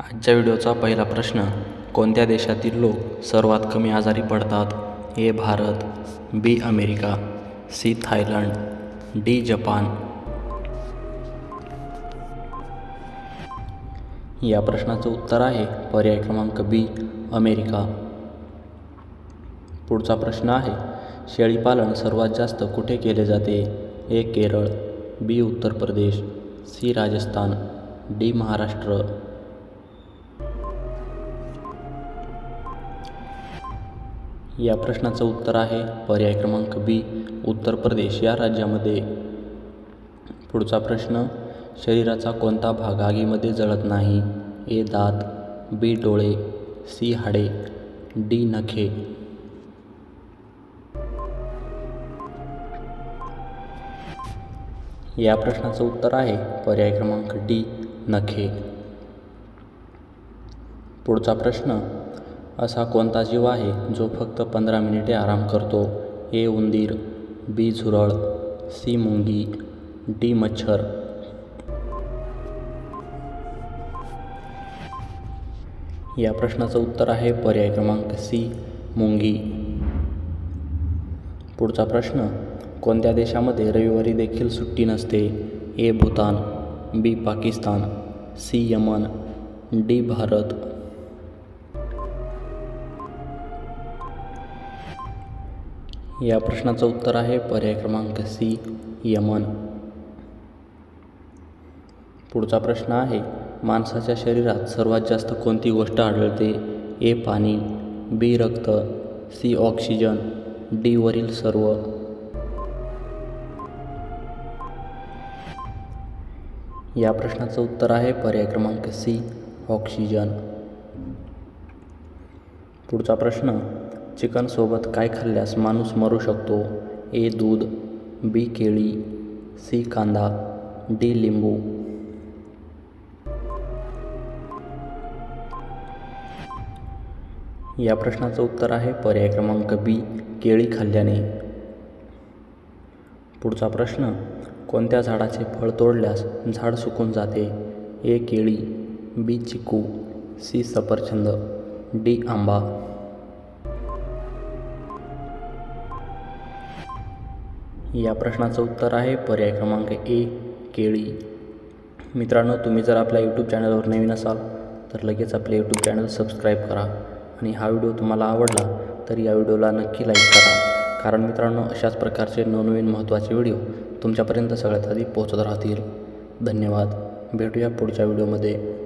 आजच्या व्हिडिओचा पहिला प्रश्न कोणत्या देशातील लोक सर्वात कमी आजारी पडतात? A Bharat B America C Thailand D Japan. या प्रश्नाचं उत्तर आहे पर्याय क्रमांक बी अमेरिका. पुढचा प्रश्न आहे शेळीपालन सर्वात जास्त कुठे केले जाते? A Kerala B Uttar Pradesh C Rajasthan D Maharashtra. या प्रश्नाचं उत्तर आहे पर्याय क्रमांक बी उत्तर प्रदेश या राज्यामध्ये. पुढचा प्रश्न शरीराचा कोणता भाग आगीमध्ये जळत नाही? ए दात बी डोळे सी हाडे डी नखे. या प्रश्नाचं उत्तर आहे पर्याय क्रमांक डी नखे. पुढचा प्रश्न असा कोणता जीव आहे जो फक्त पंधरा मिनिटे आराम करतो? ए उंदीर बी झुरळ सी मुंगी डी मच्छर. या प्रश्नाचं उत्तर आहे पर्याय क्रमांक सी मुंगी. पुढचा प्रश्न कोणत्या देशामध्ये रविवारी देखील सुट्टी नसते? A Bhutan B Pakistan C Yemen D Bharat. या प्रश्नाचं उत्तर आहे पर्याय क्रमांक सी यमन. पुढचा प्रश्न आहे माणसाच्या शरीरात सर्वात जास्त कोणती गोष्ट आढळते? ए पाणी बी रक्त सी ऑक्सिजन डी वरील सर्व. या प्रश्नाचं उत्तर आहे पर्याय क्रमांक सी ऑक्सिजन. पुढचा प्रश्न चिकनसोबत काय खाल्ल्यास माणूस मरू शकतो? ए दूध बी केळी सी कांदा डी लिंबू. या प्रश्नाचं उत्तर आहे पर्याय क्रमांक बी केळी खाल्ल्याने. पुढचा प्रश्न कोणत्या झाडाचे फळ तोडल्यास झाड सुकून जाते? ए केळी बी चिकू सी सफरचंद डी आंबा. या प्रश्नाचं उत्तर आहे. पर्याय क्रमांक ए केळी. मित्रांनो तुम्ही जर आपल्या यूट्यूब चॅनलवर नवीन असाल तर लगेच आपले यूट्यूब चॅनल सबस्क्राईब करा. आणि हा व्हिडिओ तुम्हाला आवडला तर या व्हिडिओला नक्की लाईक करा. कारण मित्रांनो अशाच प्रकारचे नवनवीन महत्त्वाचे व्हिडिओ तुमच्यापर्यंत सगळ्यात आधी पोहोचत राहतील. धन्यवाद. भेटूया पुढच्या व्हिडिओमध्ये.